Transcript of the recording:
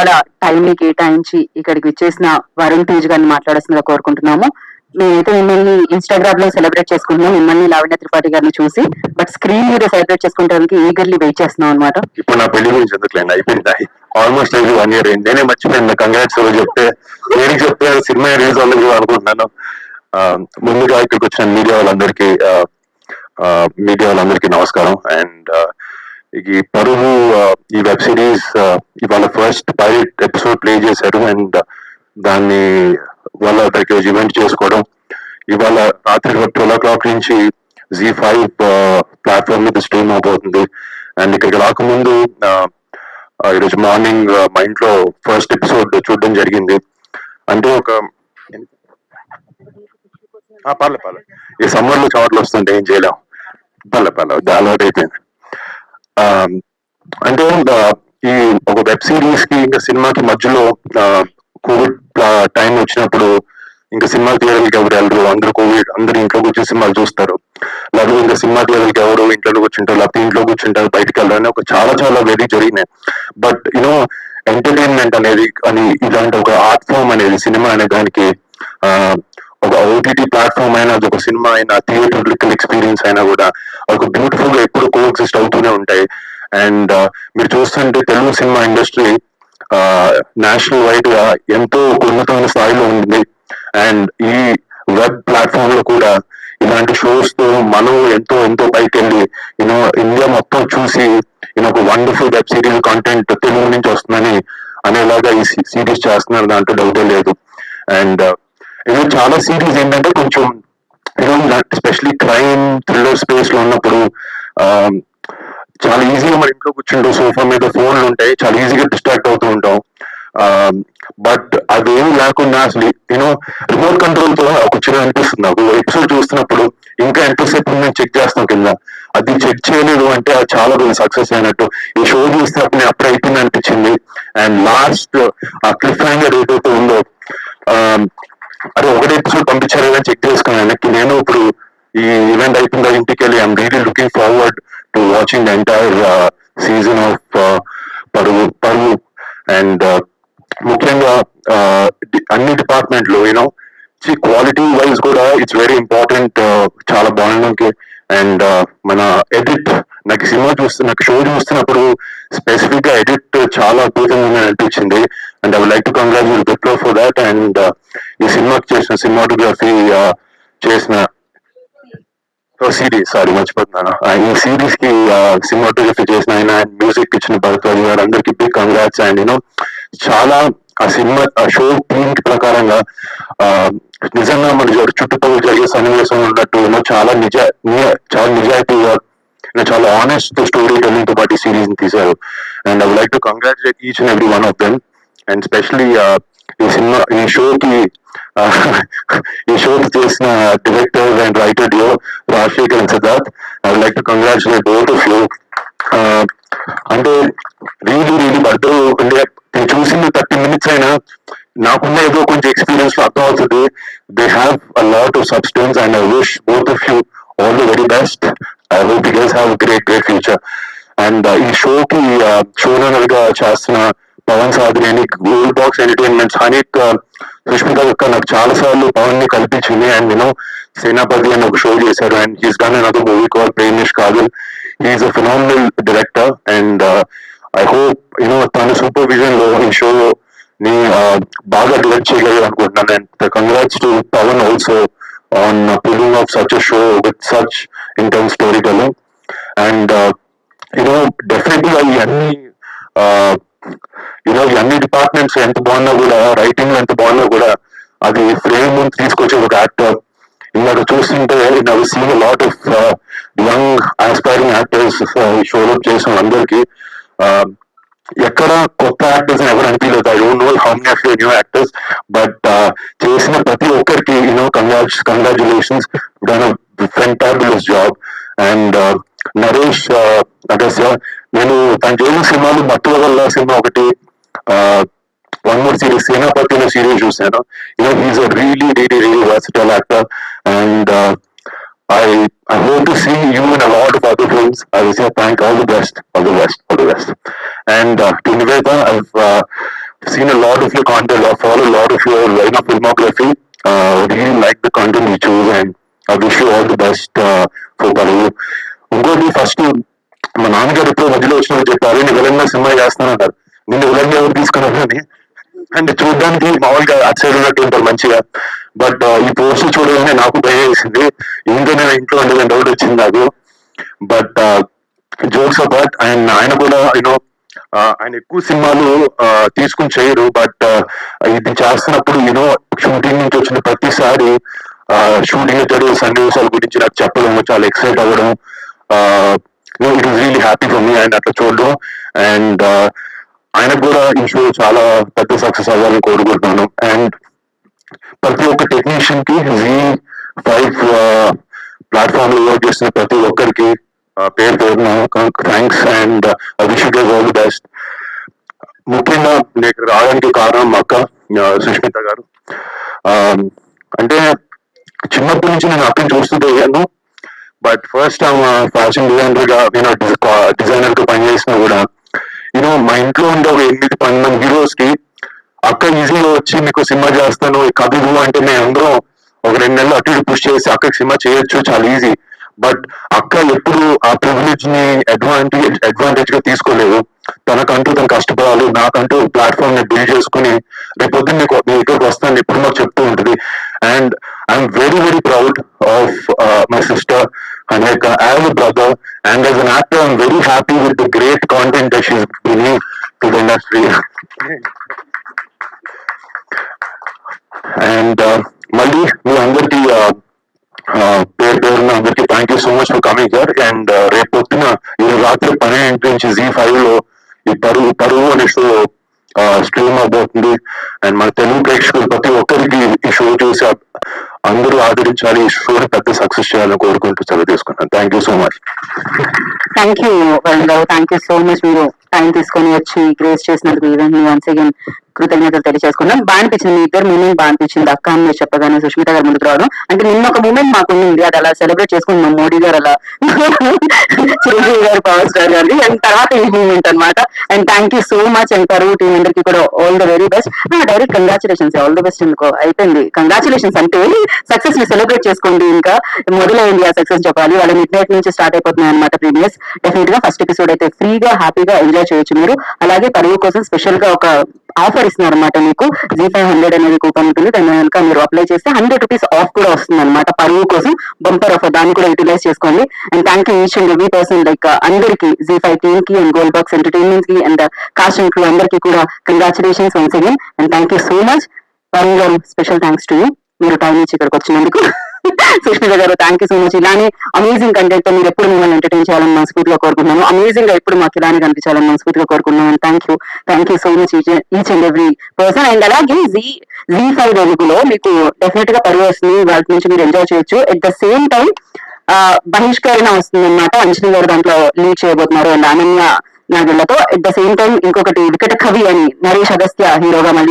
ఇవాళ టైం ని కేటాయించి ఇక్కడికి వచ్చేసిన వరుణ్ తేజ్ గారిని మాట్లాడాల్సిందిగా కోరుకుంటున్నాము. మేమైతే మిమ్మల్ని ఇన్స్టాగ్రామ్లో సెలబ్రేట్ చేసుకుంటున్నాం. మిమ్మల్ని లావణ్య త్రిపాఠి గారిని చూసి బట్ స్క్రీన్ మీద సెలబ్రేట్ చేసుకుంటానికి ఈగర్లీ వెయిట్ చేస్తున్నాం అనమాట ఇప్పుడు నా పెళ్ళి గురించి ఎందుకులేండి? అయిపోయింది? ఆల్మోస్ట్ అయింది వన్ ఇయర్ అయింది. నేనే మర్చిపోయింది కంగ్రాట్స్ చెప్తే నేను చెప్తే సినిమా రిలీజ్ అవ్వలేదు అనుకుంటున్నాను. ముందుగా ఇక్కడికి వచ్చిన మీడియా వాళ్ళందరికీ మీడియా వాళ్ళందరికీ నమస్కారం. అండ్ ఈ పరువు ఈ వెబ్ సిరీస్ ఇవాళ ఫస్ట్ పైలట్ ఎపిసోడ్ ప్లే చేశారు అండ్ దాన్ని వాళ్ళ దగ్గర ఈవెంట్ చేసుకోవడం. ఇవాళ రాత్రి ట్వెల్వ్ ఓ క్లాక్ నుంచి జీ ఫైవ్ ప్లాట్ఫామ్ మీద స్ట్రీమ్ అవబోతుంది. అండ్ ఇక్కడికి రాకముందు ఈరోజు మార్నింగ్ మా ఇంట్లో ఫస్ట్ ఎపిసోడ్ చూడడం జరిగింది. అంటే ఒక పర్లే పర్లే. ఈ సమ్మర్లో చవట్లు వస్తుంటే ఏం చేయలేం. పర్లే పర్లే అలవాటు అయిపోయింది. Um, అంటే uh, ఈ ఒక వెబ్ సిరీస్కి ఇంకా సినిమాకి మధ్యలో uh, కోవిడ్ టైం uh, వచ్చినప్పుడు ఇంకా సినిమా థియేటర్లకి ఎవరు వెళ్ళరు. అందరు కోవిడ్ అందరూ ఇంట్లో కూర్చొని సినిమాలు చూస్తారు. లేకపోతే ఇంకా సినిమా థియేటర్కి ఎవరు ఇంట్లో కూర్చుంటారు. లేకపోతే ఇంట్లో కూర్చుంటారు బయటకు వెళ్ళాలని అని ఒక చాలా చాలా వెరీ జరిగినాయి. బట్ యూనో ఎంటర్టైన్మెంట్ అనేది అని ఇలాంటి ఒక ఆర్ట్ ఫామ్ అనేది సినిమా అనే దానికి ఆ, ఒక ఓటీటీ ప్లాట్ఫామ్ అయినా అది ఒక సినిమా అయినా థియేటర్ ఎక్స్పీరియన్స్ అయినా కూడా ఒక బ్యూటిఫుల్గా ఎప్పుడు కో ఎగ్జిస్ట్ అవుతూనే ఉంటాయి. అండ్ uh, మీరు చూస్తుంటే తెలుగు సినిమా ఇండస్ట్రీ నేషనల్ వైడ్గా ఎంతో ఉన్నతమైన స్థాయిలో ఉంది. అండ్ ఈ వెబ్ ప్లాట్ఫామ్లో కూడా ఇలాంటి షోస్తో మనం ఎంతో ఎంతో పైకి వెళ్ళి యూనో ఇండియా మొత్తం చూసి ఈయన ఒక wonderful web series content Telugu నుంచి వస్తుందని అనేలాగా ఈ సిరీస్ చేస్తున్నారు. దాంట్లో డౌటే లేదు. అండ్ uh, ఇది చాలా సిరీస్ ఏంటంటే కొంచెం ఎస్పెషలీ క్రైమ్ థ్రిల్లర్ స్పేస్లో ఉన్నప్పుడు చాలా ఈజీగా మన ఇంట్లో కూర్చుంటాం సోఫా మీద ఫోన్లు ఉంటాయి చాలా ఈజీగా డిస్ట్రాక్ట్ అవుతూ ఉంటాం. బట్ అదేమి లేకుండా అసలు యూనో రిమోట్ కంట్రోల్తో ఒక చిన్న అనిపిస్తుంది నాకు. ఎపిసోడ్ చూస్తున్నప్పుడు ఇంకా ఎంతసేపు మేము చెక్ చేస్తాం కింద. అది చెక్ చేయలేదు అంటే అది చాలా రోజు సక్సెస్ అయినట్టు. ఈ షో చూస్తే అప్పుడు అప్పుడు అయిపోయింది అనిపించింది. అండ్ లాస్ట్ ఆ క్లిఫ్ హ్యాంగర్ ఏదైతే ఉందో అరే ఒకటి ఎపిసోడ్ పంపించారు చెక్ చేసుకున్నాను. నేను ఇప్పుడు ఈ ఈవెంట్ అయిపోయిందా ఇంటికి వెళ్ళి I'm really looking forward to watching the entire season of Paruvu Paruvu and ముఖ్యంగా అన్ని డి- అన్ని డిపార్ట్మెంట్లు యూనో క్వాలిటీ వైజ్ కూడా ఇట్స్ వెరీ ఇంపార్టెంట్ చాలా బాగుండడానికి అండ్ uh, మన ఎడిట్ నాకు సినిమా చూస్తే నాకు షో చూస్తున్నప్పుడు స్పెసిఫిక్గా ఎడిట్ చాలా అద్భుతంగా అనిపించింది. And I like to congratulate బిప్లో for that and ఈ సినిమాకి చేసిన సినిమాటోగ్రఫీ uh, చేసిన సిరీస్ సారీ మర్చిపోతున్నాను. ఈ సిరీస్కి సినిమాటోగ్రఫీ చేసిన ఆయన మ్యూజిక్ ఇచ్చిన భరద్వాజ్ గారు అందరికి బిగ్ కంగ్రాట్స్ అండ్ నేను చాలా ఆ సినిమా ఆ షో థీమ్ ప్రకారంగా ఆ, నిజంగా మన చుట్టుపక్కల జరిగే సన్నివేశం ఉన్నట్టు చాలా నిజ చాలా నిజాయితీగా చాలా ఆనెస్ట్ స్టోరీ టెల్లింగ్తో పాటు ఈ సిరీస్ తీశారు. And I like to congratulate each and every one of them and specially ఈ సినిమా ఈ షోకి ఈ షోకి చేసిన director and writer deo Rajasekhar and Siddharth. I like to congratulate both of you అంటే రీలీ రీలీ బర్త్డే అంటే నేను చూసింది థర్టీ మినిట్స్ అయినా నాకున్న ఏదో కొంచెం ఎక్స్పీరియన్స్లో అర్థం అవుతుంది. They have a lot of substance and I wish both of you all the very best I hope you guys have great great future and ఈ షోకి షోనర్గా చేస్తున్న పవన్ సాధి అని గోల్డ్ బాక్స్ ఎంటర్టైన్మెంట్స్ హనీక్ సుష్మిత యొక్క నాకు చాలా సార్లు పవన్ని కల్పించింది. అండ్ నేను సేనాపతి అని ఒక షో చేశారు. And he's done another movie call ప్రేమేష్ కాజల్ he's a phenomenal director and I hope you know తన సూపర్ విజన్లో ఈ షో ని uh, బాగా డైరెక్ట్ చేయగలరు అనుకుంటున్నాను. And congrats to Pavan also on pulling of such show with such intense story telling and uh, you know definitely అవి అన్ని uh, యూనో అన్ని departments ఎంత బాగున్నా కూడా రైటింగ్ ఎంత బాగున్నా కూడా అది ఫ్రేమ్ తీసుకొచ్చే ఒక యాక్టర్ ఇందాక చూస్తుంటే నాకు scene lot of young aspiring actors షోలో చేసిన అందరికి uh, ఎక్కడ కొత్త యాక్టర్స్ ఎవరు అనిపించలేదు. I don't know how many of new actors but చేసిన ప్రతి ఒక్కరికి you know కంగ్రాచ్ congratulations done fantabulous job and Naresh Agasya నేను తను చేసిన సినిమాలు మత్తుల వల్ల సినిమా ఒకటి వన్ మోర్ సిరీస్ సేనాపతి అనే సిరీస్ చూశాను you know he's a really really really versatile actor and I I hope to see you in a lot of other films. I will say thank all the best, all the best, all the best. And uh, to Niveta, I've uh, seen a lot of your content, I follow a lot of your line of filmography. Uh, really like the content you choose and I wish you all the best uh, for Baru. ఇంకోటి first మా నాన్నగారు ఎప్పుడో మధ్యలో వచ్చినప్పుడు చెప్పారు నేను విలన్గా cinema చేస్తానన్నారు. నిన్ను విలన్గా ఎవరు తీసుకున్నారని అండ్ చూడడానికి మామూలుగా అటు సైడ్ ఉన్నట్టు ఉంటారు మంచిగా. బట్ uh, ఈ పోస్ట్ చూడగానే నాకు భయం వేసింది. ఇంకా నేను ఇంట్లో ఉండేది డౌట్ వచ్చింది నాకు. బట్ జోక్స్ అబౌట్ అండ్ ఆయన కూడా యూనో uh, ఆయన ఎక్కువ సినిమాలు uh, తీసుకుని చేయరు. బట్ ఇది చేస్తున్నప్పుడు యూనో షూటింగ్ నుంచి వచ్చిన ప్రతిసారి షూటింగ్ జరిగే సన్నివేశాల గురించి నాకు చెప్పడం చాలా ఎక్సైట్ అవ్వడం it is really happy for me and అట్లా చూడడం. అండ్ uh, ఆయనకు కూడా ఈ షో చాలా పెద్ద సక్సెస్ అవ్వాలని కోరుకుంటున్నాను. అండ్ ప్రతి ఒక్క టెక్నీషియన్కి జీ ఫైవ్ ప్లాట్ఫామ్లో వర్క్ చేసిన ప్రతి ఒక్కరికి uh, పేరు పేరున thanks and wish all the best ముఖ్యంగా నేను రావడానికి కారణం మా అక్క సుష్మిత గారు. Um, అంటే చిన్నప్పటి నుంచి నేను అక్కని చూస్తూ పోయాను బట్ ఫస్ట్ టైం ఫ్యాషన్ డిజైనర్గా నేను డిజైనర్గా పనిచేసినా కూడా. యూనో మా ఇంట్లో ఉండే ఒక ఎనిమిది పన్నెండు మంది హీరోస్కి అక్క ఈజీగా వచ్చి మీకు సినిమా చేస్తాను కథ ఇవ్వు అంటే నేను అందరం ఒక రెండు నెలలు అటు ఇటు పుష్ చేసి అక్కకి సినిమా చేయొచ్చు చాలా ఈజీ బట్ అక్క ఎప్పుడు ఆ ప్రివిలేజ్ని అడ్వాంటేజ్ అడ్వాంటేజ్గా తీసుకోలేదు. తనకంటూ తను కష్టపడాలి నాకంటూ ప్లాట్ఫామ్ని బిల్డ్ చేసుకుని రేపొద్దు నీకు మీకు మీ ఇక్కడికి వస్తాను ఎప్పుడు మాకు చెప్తూ ఉంటుంది. And I'm very very proud of my sister and and like a brother, and as an actor, I'm very happy with the great content that she's bringing to the industry. and uh, and మళ్ళీ మీ అందరికి uh, uh, పేరు పేరున అందరికి thank you so much for coming sir and రేపు పొద్దున ఈ రాత్రి పన్నెండు నుంచి జీ ఫైవ్లో ఈ పరువు పరువు అనే షో స్ట్రీమ్ అవబోతుంది. అండ్ మన తెలుగు ప్రేక్షకులు ప్రతి ఒక్కరికి ఈ షో చూసి అందరూ ఆదరించాలి ఈ పెద్ద సక్సెస్ చేయాలని కోరుకుంటూ సెలవు తీసుకున్నాను thank you so much thank you Varun garu thank you so much మీరు టైం తీసుకొని వచ్చి గ్రేస్ చేసినందుకు ఈవెంట్ని వన్స్ అగైన్ కృతజ్ఞతలు తెలియజేసుకున్నాం బాగా అనిపించింది మీ ఇద్దరు మూమెంట్ బాగా అనిపించింది అక్క అని చెప్పగానే సుష్మిత గారు ముందుకు రావడం. అంటే నిన్న ఒక మూమెంట్ మాకు ఉంది అది అలా సెలబ్రేట్ చేసుకుంటున్నాం మోడీ గారు అలా. చిరంజీవి గారు పవర్ స్టార్ గారి. అండ్ తర్వాత ఈ మూమెంట్ అన్నమాట. And thank you so much and కరువు టీం అందరికి కూడా all the very best direct congratulations all the best ఎందుకో? అయిపోయింది. కంగ్రాచులేషన్స్ అంటే సక్సెస్ని సెలబ్రేట్ చేసుకోండి ఇంకా. మొదలైంది ఆ సక్సెస్ చెప్పాలి వాళ్ళ మిడ్ నైట్ నుంచి స్టార్ట్ అయిపోతున్నాయి అనమాట ప్రీవియస్ డెఫినెట్గా ఫస్ట్ ఎపిసోడ్ అయితే ఫ్రీగా హ్యాపీగా ఎంజాయ్ చేయొచ్చు మీరు. అలాగే పరువు కోసం స్పెషల్గా ఒక ఆఫర్ ఇస్తున్నారు అనమాట మీకు. జీ ఫైవ్ హండ్రెడ్ అనేది కూపన్ ఉంటుంది. దాని కనుక మీరు అప్లై చేస్తే హండ్రెడ్ రూపీస్ ఆఫ్ కూడా వస్తుంది అనమాట పరువు కోసం. బంపర్ ఆఫర్ దాన్ని కూడా యూటిలైజ్ చేసుకోండి. And thank you each and every person like అందరికి జీ ఫైవ్ టీమ్కి అండ్ గోల్డ్ బాక్స్ ఎంటర్టైన్మెంట్కి అండ్ కాస్టింగ్ క్రూ అందరికీ కూడా congratulations once again and thank you so much Varun garu special thanks to you మీరు time నుంచి ఇక్కడికి వచ్చినందుకు. Sushmita garu thank you so much ఇలానే అమేజింగ్ కంటెంట్తో మీరు ఎప్పుడు మిమ్మల్ని ఎంటర్టైన్ చేయాలని మనస్ఫూర్తిగా కోరుకున్నాను అమేజింగ్గా ఎప్పుడు మాకు ఇలానే కనిపించాలని మనస్ఫూర్తిగా కోరుకున్నాను thank you thank you so much each and every person and అలాగే జీ జీ ఫైవ్ తెలుగులో మీకు డెఫినెట్గా పరువు వస్తుంది. వాటి నుంచి మీరు ఎంజాయ్ చేయొచ్చు. ఎట్ ద సేమ్ టైం బహిష్కరణ వస్తుంది అనమాట అంజనీ గారు దాంట్లో లీడ్ చేయబోతున్నారు. అండ్ అనన్య నాగళ్ళతో అట్ ద సేమ్ టైం ఇంకొకటి వికట కవి అని నరేష్ అగస్త్య హీరోగా మళ్ళీ